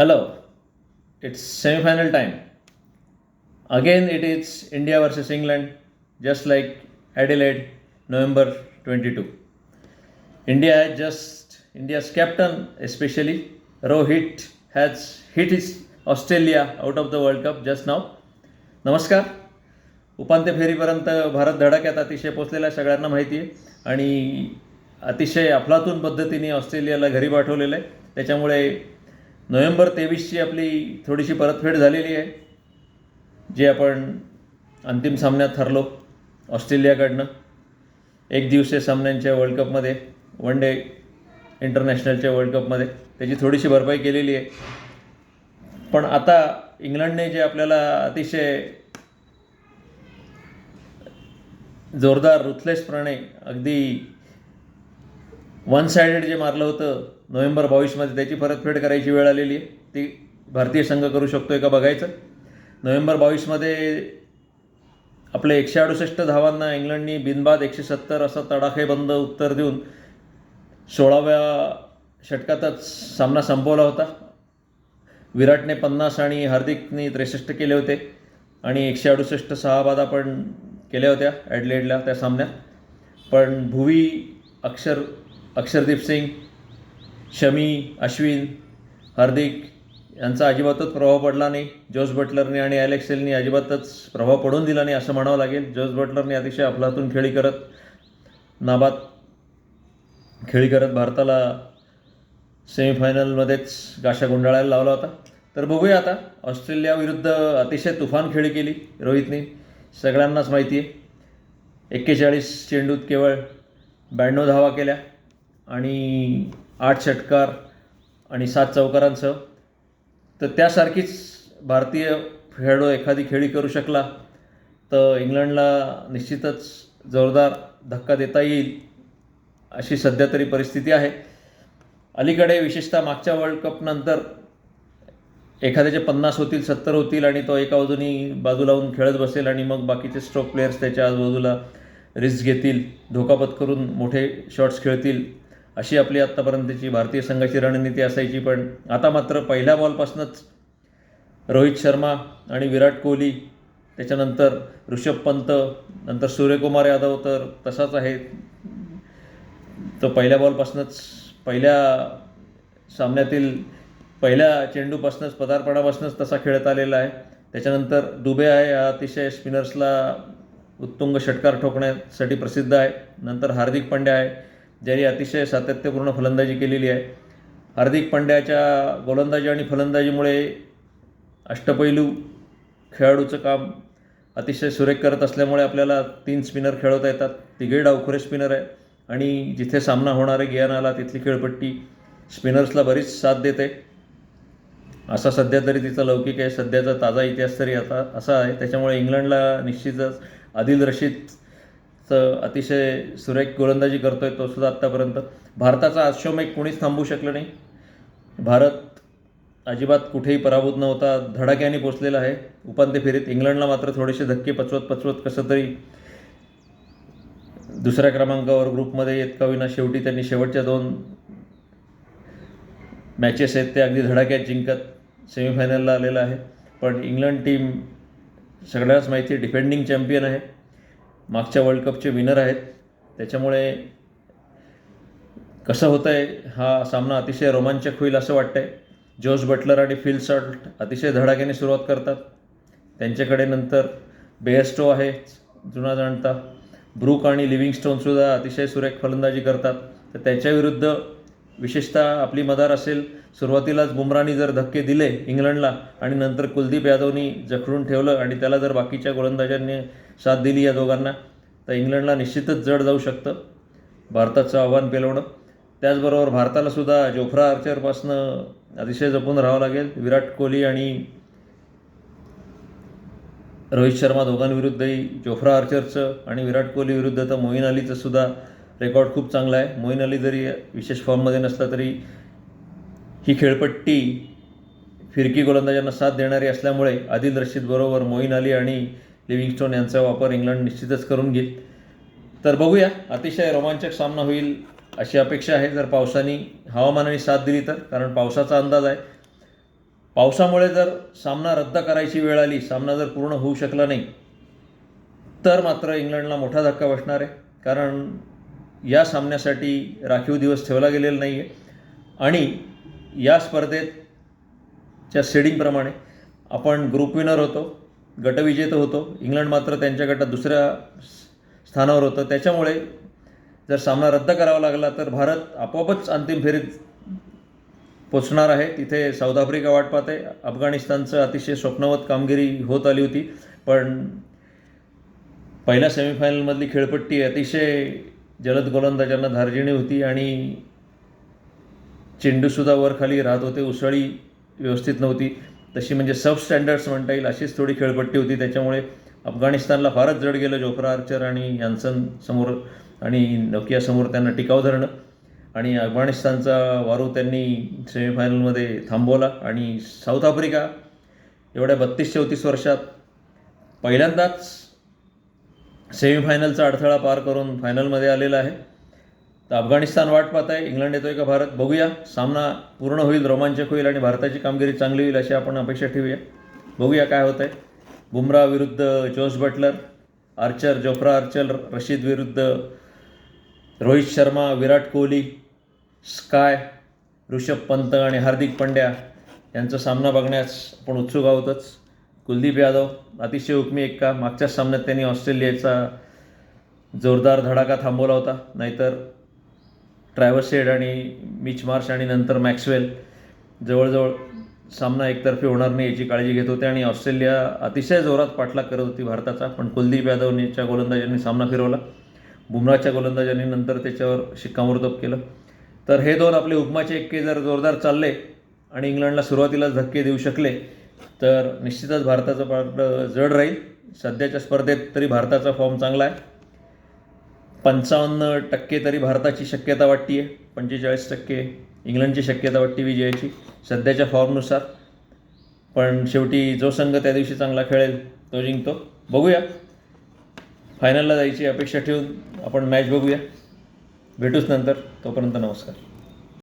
Hello it's semifinal time again it is India versus England just like Adelaide November twenty two India has just India's captain especially Rohit has hit is Australia out of the world cup just now नमस्कार उपांत्य फेरीपर्यंत भारत धडाक्यात अतिशय पोचलेला आहे सगळ्यांना माहिती आहे. आणि अतिशय अफलातून पद्धतीने ऑस्ट्रेलियाला घरी पाठवलेलं आहे. त्याच्यामुळे नोव्हेंबर तेवीसची आपली थोडीशी परतफेड झालेली आहे जे आपण अंतिम सामन्यात ठरलो ऑस्ट्रेलियाकडनं. एक दिवसीय सामन्यांच्या वर्ल्ड कपमध्ये वन डे इंटरनॅशनलच्या वर्ल्ड कपमध्ये त्याची थोडीशी भरपाई केलेली आहे. पण आता इंग्लंडने जे आपल्याला अतिशय जोरदार रुथलेसप्रणे अगदी वन सायडेड जे मारलं होतं नोव्हेंबर बावीसमध्ये त्याची परतफेड करायची वेळ आलेली आहे. ती भारतीय संघ करू शकतो आहे का बघायचं. नोव्हेंबर बावीसमध्ये आपले एकशे अडुसष्ट धावांना इंग्लंडनी बिनबाद एकशे सत्तर असा तडाखेबंद उत्तर देऊन सोळाव्या षटकातच सामना संपवला होता. विराटने पन्नास आणि हार्दिकने त्रेसष्ट केले होते आणि एकशे अडुसष्ट सहा बादा पण केल्या होत्या ॲडलेडला त्या सामन्यात. पण भुवी अक्षर अक्षरदीप सिंग शमी अश्विन हार्दिक यांचा अजिबातच प्रभाव पडला नाही. जोस बटलरने आणि ॲलेक्सेलनी अजिबातच प्रभाव पडून दिला नाही असं म्हणावं लागेल. जोस बटलरने अतिशय अफलातून खेळी करत नाबाद खेळी करत भारताला सेमीफायनलमध्येच गाशा गुंडाळायला लावला होता. तर बघूया आता ऑस्ट्रेलियाविरुद्ध अतिशय तुफान खेळी केली रोहितने. सगळ्यांनाच माहिती आहे एक्केचाळीस चेंडूत केवळ ब्याण्णव धावा केल्या. आणि आठ षटकार आणि सात चौकारांसह. तर त्यासारखीच भारतीय खेळाडू एखादी खेळी करू शकला तर इंग्लंडला निश्चितच जोरदार धक्का देता येईल अशी सध्या तरी परिस्थिती आहे. अलीकडे विशेषतः मागच्या वर्ल्ड कपनंतर एखाद्याचे पन्नास होतील सत्तर होतील आणि तो एका बाजूनी बाजू लावून खेळत बसेल आणि मग बाकीचे स्ट्रोक प्लेयर्स त्याच्या आजूबाजूला रिस्क घेतील धोकापत करून मोठे शॉट्स खेळतील. अशी आपली आत्तापर्यंतची भारतीय संघाची रणनीती असायची पण आता मात्र पहिल्या बॉलपासूनच रोहित शर्मा आणि विराट कोहली त्याच्यानंतर ऋषभ पंत नंतर सूर्यकुमार यादव तर तसाच आहे. तो पहिल्या बॉलपासूनच पहिल्या सामन्यातील पहिल्या चेंडूपासूनच पदार्पणापासूनच तसा खेळत आलेला आहे. त्याच्यानंतर दुबे आहे हा अतिशय स्पिनर्सला उत्तुंग षटकार ठोकण्यासाठी प्रसिद्ध आहे. नंतर हार्दिक पांड्या आहे ज्यांनी अतिशय सातत्यपूर्ण फलंदाजी केलेली आहे. हार्दिक पांड्याच्या गोलंदाजी आणि फलंदाजीमुळे अष्टपैलू खेळाडूचं काम अतिशय सुरेख करत असल्यामुळे आपल्याला तीन स्पिनर खेळवता येतात. तिघे डावखुरे स्पिनर आहे. आणि जिथे सामना होणार आहे गियानाला तिथली खेळपट्टी स्पिनर्सला बरीच साथ देते. असा सध्या तरी तिचा लौकिक आहे. सध्याचा ताजा इतिहास तरी आता असा आहे. त्याच्यामुळे इंग्लंडला निश्चितच आदिल रशीद तर अतिशय सुरेख गोलंदाजी करतो आहे तोसुद्धा आत्तापर्यंत. भारताचा अश्वमेघ कोणीच थांबू शकलं नाही. भारत अजिबात कुठेही पराभूत नव्हता धडाक्याने पोचलेला आहे. उपांत्य फेरीत इंग्लंडला मात्र थोडेसे धक्के पचवत पचवत कसं तरी दुसऱ्या क्रमांकावर ग्रुपमध्ये येत का विना शेवटी त्यांनी शेवटच्या दोन मॅचेस आहेत ते अगदी धडाक्यात जिंकत सेमीफायनलला आलेलं आहे. पण इंग्लंड टीम सगळ्यांनाच माहिती डिफेंडिंग चॅम्पियन आहे. मागच्या वर्ल्ड कपचे विनर आहेत. त्याच्यामुळे कसं होतं आहे हा सामना अतिशय रोमांचक होईल असं वाटतं आहे जोस बटलर आणि फिल सॉल्ट अतिशय धडाक्याने सुरुवात करतात. त्यांच्याकडे नंतर बेअस्टो आहे जुना जाणता. ब्रूक आणि लिव्हिंगस्टोनसुद्धा अतिशय सुरेख फलंदाजी करतात. तर त्याच्याविरुद्ध विशेषतः आपली मदार असेल सुरुवातीलाच बुमरानी जर धक्के दिले इंग्लंडला आणि नंतर कुलदीप यादवनी जखडून ठेवलं आणि त्याला जर बाकीच्या गोलंदाजांनी साथ दिली या दोघांना. तर इंग्लंडला निश्चितच जड जाऊ शकतं. भारताचं आव्हान पेलवणं. त्याचबरोबर भारतालासुद्धा जोफ्रा आर्चरपासनं अतिशय जपून राहावं लागेल. विराट कोहली आणि रोहित शर्मा दोघांविरुद्धही जोफ्रा आर्चरचं आणि विराट कोहली विरुद्ध तर मोईन अलीचं सुद्धा रेकॉर्ड खूप चांगला आहे. मोईन अली जरी विशेष फॉर्ममध्ये नसला तरी ही खेळपट्टी फिरकी गोलंदाजांना साथ देणारी असल्यामुळे आदिल रशीदबरोबर मोईन अली आणि लिव्हिंगस्टोन यांचा वापर इंग्लंड निश्चितच करून घेईल. तर बघूया अतिशय रोमांचक सामना होईल अशी अपेक्षा आहे. जर पावसाने हवामानाने साथ दिली तर कारण पावसाचा अंदाज आहे. पावसामुळे जर सामना रद्द करायची वेळ आली सामना जर पूर्ण होऊ शकला नाही तर मात्र इंग्लंडला मोठा धक्का बसणार आहे. कारण या सामन्यासाठी राखीव दिवस ठेवला गेलेला नाही आहे आणि या स्पर्धेच्या सेडिंगप्रमाणे आपण ग्रुप विनर होतो. गटविजेता होतो. इंग्लंड मात्र त्यांच्या गटात दुसऱ्या स्थानावर होतं. त्याच्यामुळे जर सामना रद्द करावा लागला तर भारत आपोआपच अंतिम फेरीत पोचणार आहे. तिथे साऊथ आफ्रिका वाट पाहते. अफगाणिस्तानचं अतिशय स्वप्नवत कामगिरी होत आली होती. पण पहिल्या सेमीफायनलमधली खेळपट्टी अतिशय जलद गोलंदाजांना धार्जिणी होती आणि चेंडूसुद्धा वरखाली राहत होते उसळी व्यवस्थित नव्हती. तशी म्हणजे सब स्टँडर्ड्स म्हणता येईल अशीच थोडी खेळपट्टी होती. त्याच्यामुळे अफगाणिस्तानला फारच जड गेलं जोफ्रा आर्चर आणि यान्सन समोर आणि नोकियासमोर त्यांना टिकाव धरणं. आणि अफगाणिस्तानचा वारू त्यांनी सेमीफायनलमध्ये थांबवला. आणि साऊथ आफ्रिका एवढ्या बत्तीस चौतीस वर्षात पहिल्यांदाच सेमीफायनलचा अडथळा पार करून फायनलमध्ये आलेला आहे. तर अफगाणिस्तान वाट पाहत आहे इंग्लंड येतोय का भारत? बघूया. सामना पूर्ण होईल रोमांचक होईल आणि भारताची कामगिरी चांगली होईल अशी आपण अपेक्षा ठेवूया. बघूया काय होतं आहे बुमरा विरुद्ध Jos Buttler Archer Jofra Archer Rashid विरुद्ध रोहित शर्मा विराट कोहली स्काय ऋषभ पंत आणि हार्दिक पंड्या यांचा सामना बघण्यास आपण उत्सुक आहोतच. कुलदीप यादव अतिशय हुकमी का? मागच्याच सामन्यात त्यांनी ऑस्ट्रेलियाचा जोरदार धडाका थांबवला होता. नाहीतर ट्रॅव्हर्स हेड आणि मिच मार्श आणि नंतर मॅक्सवेल जवळजवळ सामना एकतर्फी होणार नाही याची काळजी घेत होते आणि ऑस्ट्रेलिया अतिशय जोरात पाठलाग करत होती भारताचा. पण कुलदीप यादवनीच्या गोलंदाजांनी सामना फिरवला. बुमराच्या गोलंदाजांनी नंतर त्याच्यावर शिक्कामोर्तब केलं. तर हे दोन आपले उपमाचे एक्के जर जोरदार चालले आणि इंग्लंडला सुरुवातीलाच धक्के देऊ शकले तर निश्चितच भारताचं पाठ जड राहील. सध्याच्या स्पर्धेत तरी भारताचा फॉर्म चांगला आहे. पंचावन्न टक्के तरी भारताची शक्यता वाटते आहे पंचेचाळीस टक्के इंग्लंडची शक्यता वाटते विजयाची सध्याच्या फॉर्मनुसार. पण शेवटी जो संघ त्या दिवशी चांगला खेळेल तो जिंकतो. बघूया. फायनलला जायची अपेक्षा ठेवून आपण मॅच बघूया. भेटूच नंतर. तोपर्यंत नमस्कार.